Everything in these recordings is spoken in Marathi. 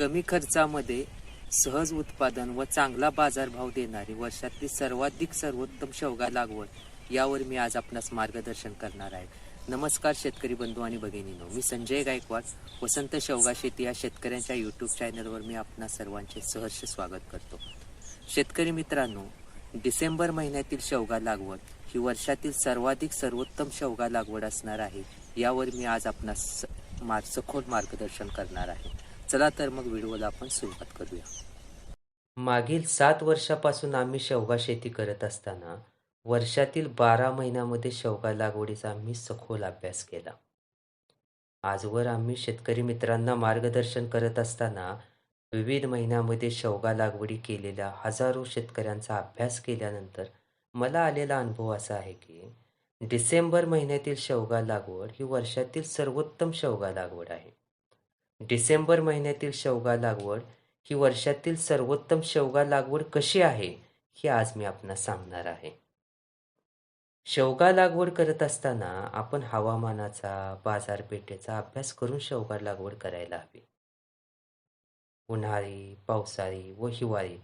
कमी खर्चामध्ये सहज उत्पादन व चांगला बाजारभाव देणारी वर्षातली सर्वाधिक सर्वोत्तम शेवगा लागवड यावर मी आज आपणास मार्गदर्शन करणार आहे. नमस्कार शेतकरी बंधू आणि भगिनीनो. मी संजय गायकवाड वसंत शेवगा शेती या शेतकऱ्यांच्या यूट्यूब चॅनलवर मी आपणा सर्वांचे सहर्ष स्वागत करतो. शेतकरी मित्रांनो डिसेंबर महिन्यातील शेवगा लागवड ही वर्षातील सर्वाधिक सर्वोत्तम शेवगा लागवड असणार आहे यावर मी आज आपणास मार्ग सखोल मार्गदर्शन करणार आहे. चला तर मग व्हिडिओला आपण सुरुवात करूया. मागील सात वर्षापासून आम्ही शेवगा शेती करत असताना वर्षातील बारा महिन्यामध्ये शेवगा लागवडीचा आम्ही सखोल अभ्यास केला. आजवर आम्ही शेतकरी मित्रांना मार्गदर्शन करत असताना विविध महिन्यामध्ये शेवगा लागवडी केलेल्या हजारो शेतकऱ्यांचा अभ्यास केल्यानंतर मला आलेला अनुभव असा आहे की डिसेंबर महिन्यातील शेवगा लागवड ही वर्षातील सर्वोत्तम शेवगा लागवड आहे. डिसेंबर महिन्यातील शेवगा लागवड ही वर्षातील सर्वोत्तम शेवगा लागवड कशी आहे हे आज मी आपणास सांगणार आहे. शेवगा लागवड करत असताना आपण हवामानाचा बाजारपेठेचा अभ्यास करून शेवगा लागवड करायला हवी. उन्हाळी पावसाळी व हिवाळी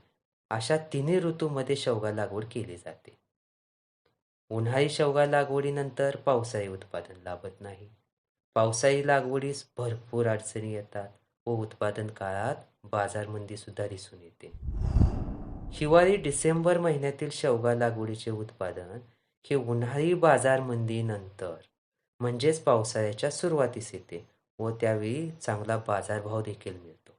अशा तिन्ही ऋतूमध्ये शेवगा लागवड केली जाते. उन्हाळी शेवगा लागवडीनंतर पावसाळी उत्पादन लाभत नाही. पावसाळी लागवडीस भरपूर अडचणी येतात व उत्पादन काळात बाजारमंदी सुद्धा दिसून येते. हिवाळी डिसेंबर महिन्यातील शेवगा लागवडीचे उत्पादन हे उन्हाळी बाजारमंदीनंतर म्हणजेच पावसाळ्याच्या सुरुवातीस येते व त्यावेळी चांगला बाजारभाव देखील मिळतो.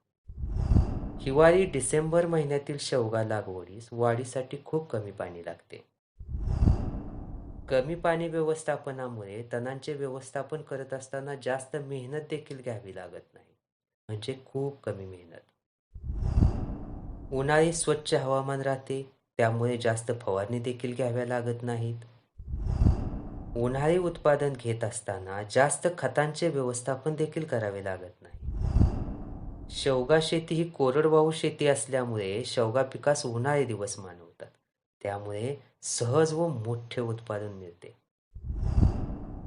हिवाळी डिसेंबर महिन्यातील शेवगा लागवडीस वाढीसाठी खूप कमी पाणी लागते. कमी पाणी व्यवस्थापनामुळे तणांचे व्यवस्थापन करत असताना जास्त मेहनत देखील घ्यावी लागत नाही. म्हणजे खूप कमी मेहनत. उन्हाळी स्वच्छ हवामान राहते त्यामुळे जास्त फवारणी देखील घ्याव्या लागत नाहीत. उन्हाळी उत्पादन घेत असताना जास्त खतांचे व्यवस्थापन देखील करावे लागत नाही. शेवगा शेती ही कोरडवाहू शेती असल्यामुळे शेवगा पिकास उन्हाळे दिवस मानू त्यामुळे सहज व मोठे उत्पादन मिळते.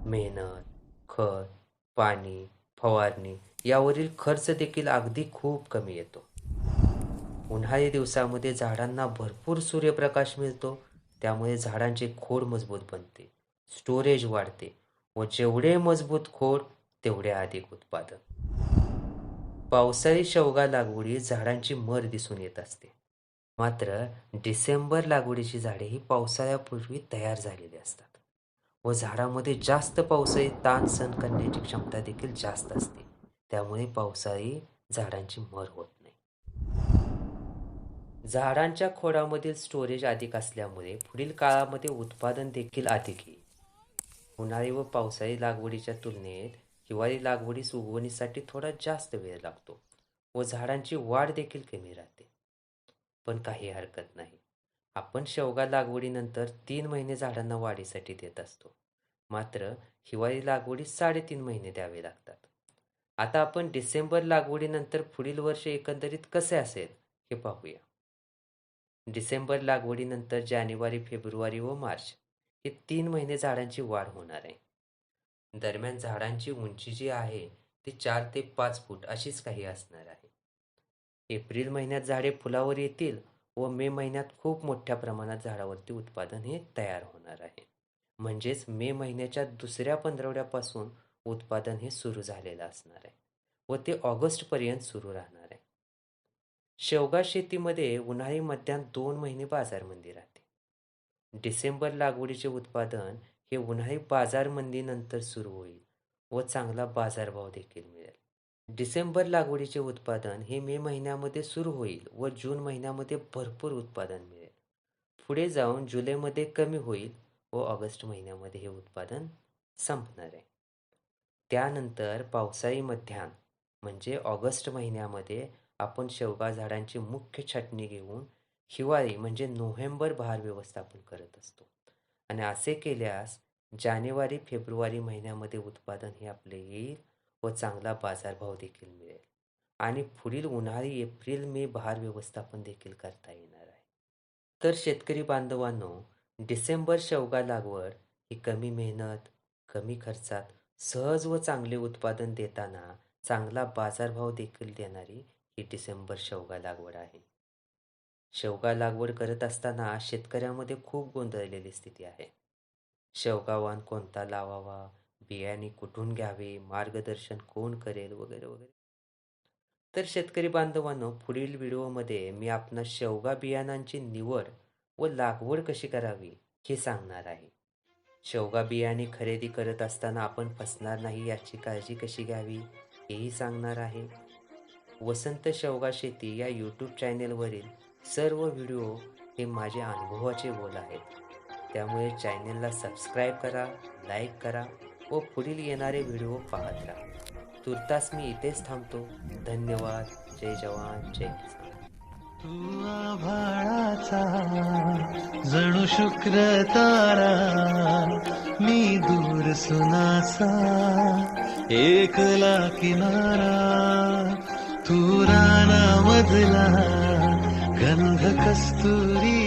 मेहनत खत पाणी फवारणी यावरील खर्च देखील अगदी खूप कमी येतो. उन्हाळी दिवसामध्ये झाडांना भरपूर सूर्यप्रकाश मिळतो त्यामुळे झाडांचे खोड मजबूत बनते स्टोरेज वाढते व जेवढे मजबूत खोड तेवढे अधिक उत्पादन. पावसाळी शेवगा लागवडी झाडांची मर दिसून येत असते. मात्र डिसेंबर लागवडीची झाडे ही पावसाळ्यापूर्वी तयार झालेली असतात व झाडामध्ये जास्त पावसाळी ताण सहन करण्याची क्षमता देखील जास्त असते. त्यामुळे पावसाळी झाडांची मर होत नाही. झाडांच्या खोडामधील स्टोरेज अधिक असल्यामुळे पुढील काळामध्ये उत्पादन देखील अधिक येईल. उन्हाळी व पावसाळी लागवडीच्या तुलनेत हिवाळी लागवडीस उगवणीसाठी थोडा जास्त वेळ लागतो व झाडांची वाढ देखील कमी राहते. पण काही हरकत नाही. आपण शेवगा लागवडीनंतर तीन महिने झाडांना वाढीसाठी देत असतो. मात्र हिवाळी लागवडीत साडेतीन महिने द्यावे लागतात. आता आपण डिसेंबर लागवडीनंतर पुढील वर्ष एकंदरीत कसे असेल हे पाहूया. डिसेंबर लागवडीनंतर जानेवारी फेब्रुवारी व मार्च हे तीन महिने झाडांची वाढ होणार आहे. दरम्यान झाडांची उंची जी आहे ती चार ते पाच फूट अशीच काही असणार आहे. एप्रिल महिन्यात झाडे फुलावर येतील व मे महिन्यात खूप मोठ्या प्रमाणात झाडावरती उत्पादन हे तयार होणार आहे. म्हणजेच मे महिन्याच्या दुसऱ्या पंधरवड्यापासून उत्पादन हे सुरू झालेलं असणार आहे व ते ऑगस्टपर्यंत सुरू राहणार आहे. शेवगा शेतीमध्ये उन्हाळी मध्यान दोन महिने बाजारमंदी राहते. डिसेंबर लागवडीचे उत्पादन हे उन्हाळी बाजारमंदीनंतर सुरू होईल व चांगला बाजारभाव देखील मिळेल. डिसेंबर लागवडीचे उत्पादन हे मे महिन्यामध्ये सुरू होईल व जून महिन्यामध्ये भरपूर उत्पादन मिळेल. पुढे जाऊन जुलैमध्ये कमी होईल व ऑगस्ट महिन्यामध्ये हे उत्पादन संपणार आहे. त्यानंतर पावसाळी मध्यान म्हणजे ऑगस्ट महिन्यामध्ये आपण शेवगा झाडांची मुख्य छाटणी घेऊन हिवाळी म्हणजे नोव्हेंबर बहार व्यवस्थापन करत असतो. आणि असे केल्यास जानेवारी फेब्रुवारी महिन्यामध्ये उत्पादन हे आपले येईल व चांगला बाजारभाव देखील मिळेल. आणि पुढील उन्हाळी एप्रिल मे बहार व्यवस्थापन देखील करता येणार आहे. तर शेतकरी बांधवांनो डिसेंबर शेवगा लागवड ही कमी मेहनत कमी खर्चात सहज व चांगले उत्पादन देताना चांगला बाजारभाव देखील देणारी ही डिसेंबर शेवगा लागवड आहे. शेवगा लागवड करत असताना शेतकऱ्यामध्ये खूप गोंधळलेली स्थिती आहे. शेवगा वाण कोणता लावावा? बियाणे कुठून घ्यावे? मार्गदर्शन कोण करेल? वगैरे वगैरे. तर शेतकरी बांधवांनो पुढील व्हिडिओमध्ये मी आपणास शेवगा बियाणांची निवड व लागवड कशी करावी हे सांगणार आहे. शेवगा बियाणे खरेदी करत असताना आपण फसणार नाही याची काळजी कशी घ्यावी हेही सांगणार आहे. वसंत शेवगा शेती या यूट्यूब चॅनेलवरील सर्व व्हिडिओ हे माझे अनुभवाचे बोल आहेत. त्यामुळे चॅनेलला सबस्क्राईब करा लाईक करा व पुढील येणारे व्हिडिओ पाहत राहा. तुर्तास मी इथेच थांबतो. धन्यवाद. जय जवान. जय किसान. तू आभाळाचा जणू शुक्र तारा मी दूर सुनासा एकला किनारा तू राना मधला गंध कस्तुरी